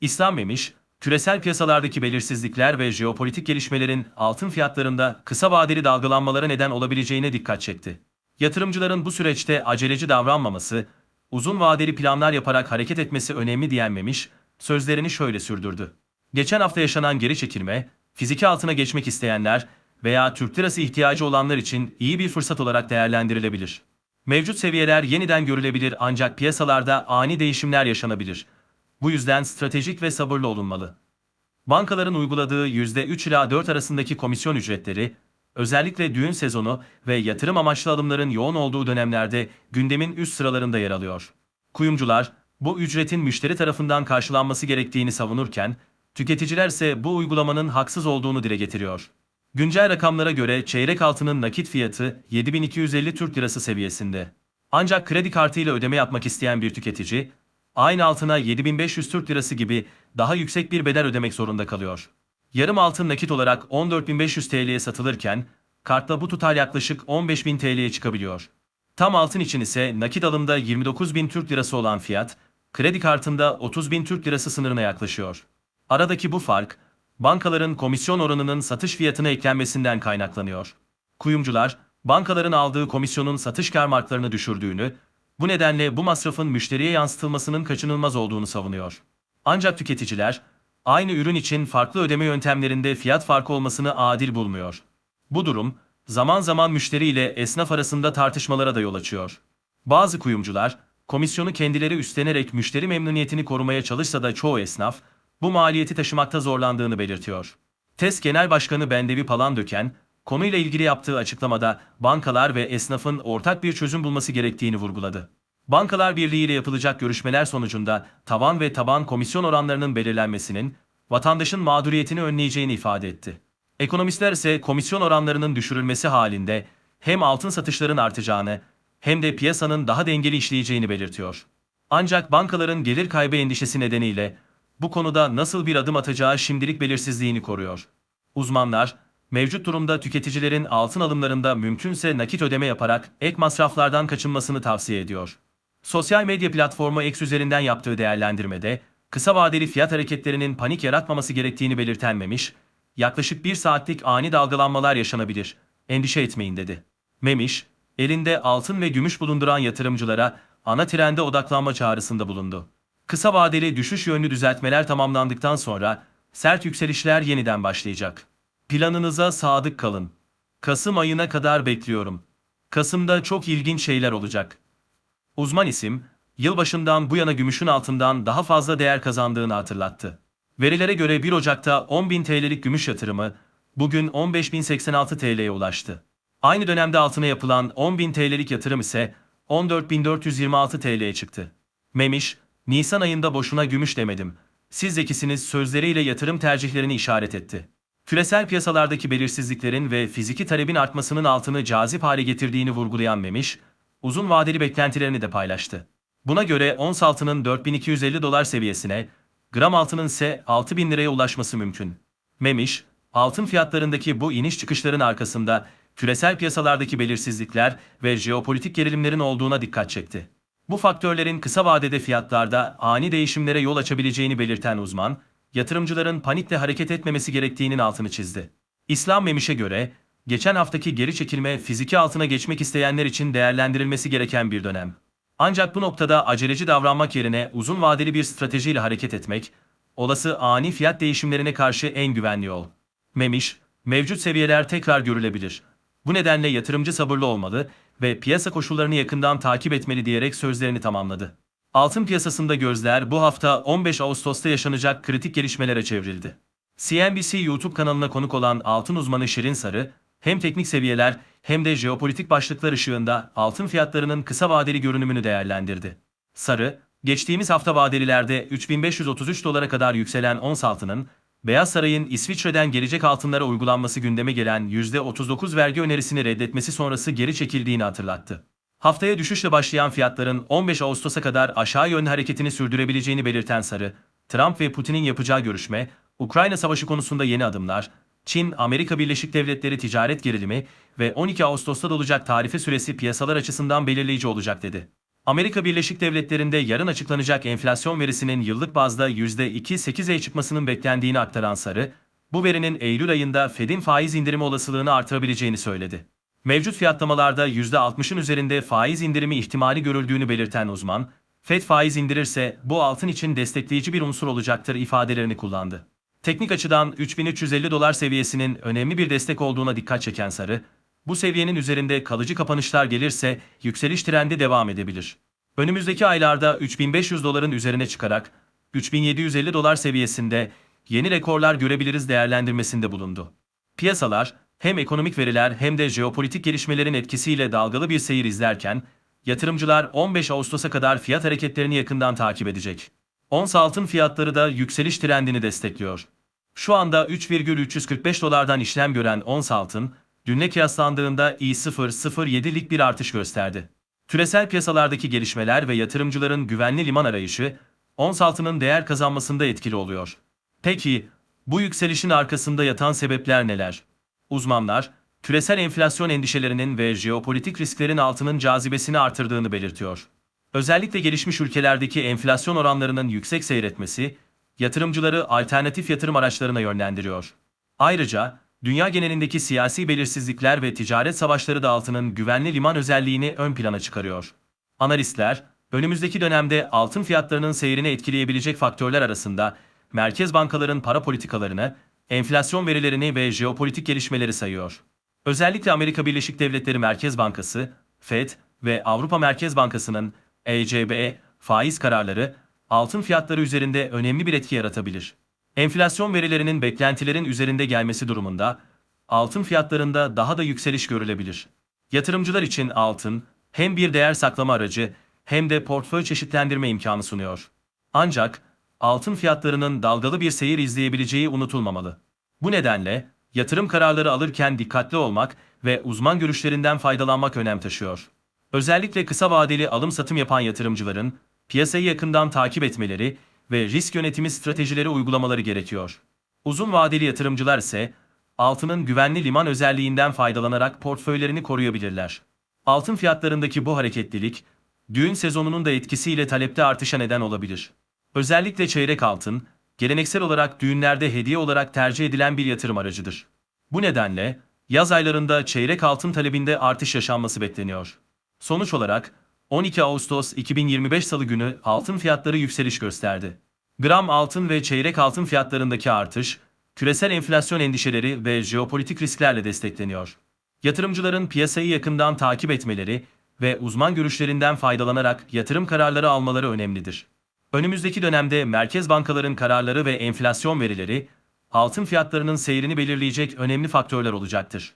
İslam Memiş, küresel piyasalardaki belirsizlikler ve jeopolitik gelişmelerin altın fiyatlarında kısa vadeli dalgalanmalara neden olabileceğine dikkat çekti. Yatırımcıların bu süreçte aceleci davranmaması, uzun vadeli planlar yaparak hareket etmesi önemli diyen Memiş, sözlerini şöyle sürdürdü. Geçen hafta yaşanan geri çekilme, fiziki altına geçmek isteyenler veya Türk lirası ihtiyacı olanlar için iyi bir fırsat olarak değerlendirilebilir. Mevcut seviyeler yeniden görülebilir ancak piyasalarda ani değişimler yaşanabilir. Bu yüzden stratejik ve sabırlı olunmalı. Bankaların uyguladığı %3 ila 4 arasındaki komisyon ücretleri, özellikle düğün sezonu ve yatırım amaçlı alımların yoğun olduğu dönemlerde gündemin üst sıralarında yer alıyor. Kuyumcular, bu ücretin müşteri tarafından karşılanması gerektiğini savunurken, tüketiciler ise bu uygulamanın haksız olduğunu dile getiriyor. Güncel rakamlara göre çeyrek altının nakit fiyatı 7250 Türk Lirası seviyesinde. Ancak kredi kartıyla ödeme yapmak isteyen bir tüketici, aynı altına 7500 Türk Lirası gibi daha yüksek bir bedel ödemek zorunda kalıyor. Yarım altın nakit olarak 14500 TL'ye satılırken, kartla bu tutar yaklaşık 15000 TL'ye çıkabiliyor. Tam altın için ise nakit alımda 29.000 Türk Lirası olan fiyat, kredi kartında 30.000 Türk Lirası sınırına yaklaşıyor. Aradaki bu fark, bankaların komisyon oranının satış fiyatına eklenmesinden kaynaklanıyor. Kuyumcular, bankaların aldığı komisyonun satış kar marklarını düşürdüğünü, bu nedenle bu masrafın müşteriye yansıtılmasının kaçınılmaz olduğunu savunuyor. Ancak tüketiciler, aynı ürün için farklı ödeme yöntemlerinde fiyat farkı olmasını adil bulmuyor. Bu durum, zaman zaman müşteri ile esnaf arasında tartışmalara da yol açıyor. Bazı kuyumcular, komisyonu kendileri üstlenerek müşteri memnuniyetini korumaya çalışsa da çoğu esnaf, bu maliyeti taşımakta zorlandığını belirtiyor. TES Genel Başkanı Bendevi Palandöken, konuyla ilgili yaptığı açıklamada bankalar ve esnafın ortak bir çözüm bulması gerektiğini vurguladı. Bankalar Birliği ile yapılacak görüşmeler sonucunda tavan ve taban komisyon oranlarının belirlenmesinin vatandaşın mağduriyetini önleyeceğini ifade etti. Ekonomistler ise komisyon oranlarının düşürülmesi halinde hem altın satışların artacağını hem de piyasanın daha dengeli işleyeceğini belirtiyor. Ancak bankaların gelir kaybı endişesi nedeniyle bu konuda nasıl bir adım atacağı şimdilik belirsizliğini koruyor. Uzmanlar, mevcut durumda tüketicilerin altın alımlarında mümkünse nakit ödeme yaparak ek masraflardan kaçınmasını tavsiye ediyor. Sosyal medya platformu X üzerinden yaptığı değerlendirmede, kısa vadeli fiyat hareketlerinin panik yaratmaması gerektiğini belirtenmemiş, yaklaşık bir saatlik ani dalgalanmalar yaşanabilir, endişe etmeyin dedi. Memiş, elinde altın ve gümüş bulunduran yatırımcılara ana trende odaklanma çağrısında bulundu. Kısa vadeli düşüş yönlü düzeltmeler tamamlandıktan sonra sert yükselişler yeniden başlayacak. Planınıza sadık kalın. Kasım ayına kadar bekliyorum. Kasım'da çok ilginç şeyler olacak. Uzman isim, yılbaşından bu yana gümüşün altından daha fazla değer kazandığını hatırlattı. Verilere göre 1 Ocak'ta 10.000 TL'lik gümüş yatırımı bugün 15.086 TL'ye ulaştı. Aynı dönemde altına yapılan 10.000 TL'lik yatırım ise 14.426 TL'ye çıktı. Memiş, Nisan ayında boşuna gümüş demedim. Siz zekisiniz sözleriyle yatırım tercihlerini işaret etti. Küresel piyasalardaki belirsizliklerin ve fiziki talebin artmasının altını cazip hale getirdiğini vurgulayan Memiş, uzun vadeli beklentilerini de paylaştı. Buna göre ons altının 4250 dolar seviyesine, gram altının ise 6000 liraya ulaşması mümkün. Memiş, altın fiyatlarındaki bu iniş çıkışların arkasında küresel piyasalardaki belirsizlikler ve jeopolitik gerilimlerin olduğuna dikkat çekti. Bu faktörlerin kısa vadede fiyatlarda ani değişimlere yol açabileceğini belirten uzman, yatırımcıların panikle hareket etmemesi gerektiğinin altını çizdi. İslam Memiş'e göre, geçen haftaki geri çekilme fiziki altına geçmek isteyenler için değerlendirilmesi gereken bir dönem. Ancak bu noktada aceleci davranmak yerine uzun vadeli bir stratejiyle hareket etmek, olası ani fiyat değişimlerine karşı en güvenli yol. Memiş, mevcut seviyeler tekrar görülebilir. Bu nedenle yatırımcı sabırlı olmalı ve piyasa koşullarını yakından takip etmeli diyerek sözlerini tamamladı. Altın piyasasında gözler bu hafta 15 Ağustos'ta yaşanacak kritik gelişmelere çevrildi. CNBC YouTube kanalına konuk olan altın uzmanı Şirin Sarı, hem teknik seviyeler hem de jeopolitik başlıklar ışığında altın fiyatlarının kısa vadeli görünümünü değerlendirdi. Sarı, geçtiğimiz hafta vadelilerde 3533 dolara kadar yükselen ons altının, Beyaz Saray'ın İsviçre'den gelecek altınlara uygulanması gündeme gelen %39 vergi önerisini reddetmesi sonrası geri çekildiğini hatırlattı. Haftaya düşüşle başlayan fiyatların 15 Ağustos'a kadar aşağı yönlü hareketini sürdürebileceğini belirten Sarı, Trump ve Putin'in yapacağı görüşme, Ukrayna savaşı konusunda yeni adımlar, Çin, Amerika Birleşik Devletleri ticaret gerilimi ve 12 Ağustos'ta dolacak tarife süresi piyasalar açısından belirleyici olacak dedi. Amerika Birleşik Devletleri'nde yarın açıklanacak enflasyon verisinin yıllık bazda %2.8'e çıkmasının beklendiğini aktaran Sarı, bu verinin Eylül ayında Fed'in faiz indirimi olasılığını artırabileceğini söyledi. Mevcut fiyatlamalarda %60'ın üzerinde faiz indirimi ihtimali görüldüğünü belirten uzman, Fed faiz indirirse bu altın için destekleyici bir unsur olacaktır ifadelerini kullandı. Teknik açıdan 3350 dolar seviyesinin önemli bir destek olduğuna dikkat çeken Sarı, bu seviyenin üzerinde kalıcı kapanışlar gelirse yükseliş trendi devam edebilir. Önümüzdeki aylarda 3500 doların üzerine çıkarak 3750 dolar seviyesinde yeni rekorlar görebiliriz değerlendirmesinde bulundu. Piyasalar hem ekonomik veriler hem de jeopolitik gelişmelerin etkisiyle dalgalı bir seyir izlerken yatırımcılar 15 Ağustos'a kadar fiyat hareketlerini yakından takip edecek. Ons altın fiyatları da yükseliş trendini destekliyor. Şu anda 3,345 dolardan işlem gören ons altın, dünle kıyaslandığında i007'lik bir artış gösterdi. Küresel piyasalardaki gelişmeler ve yatırımcıların güvenli liman arayışı, ons altının değer kazanmasında etkili oluyor. Peki, bu yükselişin arkasında yatan sebepler neler? Uzmanlar, küresel enflasyon endişelerinin ve jeopolitik risklerin altının cazibesini artırdığını belirtiyor. Özellikle gelişmiş ülkelerdeki enflasyon oranlarının yüksek seyretmesi, yatırımcıları alternatif yatırım araçlarına yönlendiriyor. Ayrıca, dünya genelindeki siyasi belirsizlikler ve ticaret savaşları da altının güvenli liman özelliğini ön plana çıkarıyor. Analistler, önümüzdeki dönemde altın fiyatlarının seyrini etkileyebilecek faktörler arasında merkez bankaların para politikalarını, enflasyon verilerini ve jeopolitik gelişmeleri sayıyor. Özellikle Amerika Birleşik Devletleri Merkez Bankası, Fed ve Avrupa Merkez Bankası'nın ECB faiz kararları altın fiyatları üzerinde önemli bir etki yaratabilir. Enflasyon verilerinin beklentilerin üzerinde gelmesi durumunda altın fiyatlarında daha da yükseliş görülebilir. Yatırımcılar için altın hem bir değer saklama aracı hem de portföy çeşitlendirme imkanı sunuyor. Ancak altın fiyatlarının dalgalı bir seyir izleyebileceği unutulmamalı. Bu nedenle yatırım kararları alırken dikkatli olmak ve uzman görüşlerinden faydalanmak önem taşıyor. Özellikle kısa vadeli alım-satım yapan yatırımcıların piyasayı yakından takip etmeleri ve risk yönetimi stratejileri uygulamaları gerekiyor. Uzun vadeli yatırımcılar ise altının güvenli liman özelliğinden faydalanarak portföylerini koruyabilirler. Altın fiyatlarındaki bu hareketlilik, düğün sezonunun da etkisiyle talepte artışa neden olabilir. Özellikle çeyrek altın, geleneksel olarak düğünlerde hediye olarak tercih edilen bir yatırım aracıdır. Bu nedenle yaz aylarında çeyrek altın talebinde artış yaşanması bekleniyor. Sonuç olarak 12 Ağustos 2025 Salı günü altın fiyatları yükseliş gösterdi. Gram altın ve çeyrek altın fiyatlarındaki artış, küresel enflasyon endişeleri ve jeopolitik risklerle destekleniyor. Yatırımcıların piyasayı yakından takip etmeleri ve uzman görüşlerinden faydalanarak yatırım kararları almaları önemlidir. Önümüzdeki dönemde merkez bankaların kararları ve enflasyon verileri altın fiyatlarının seyrini belirleyecek önemli faktörler olacaktır.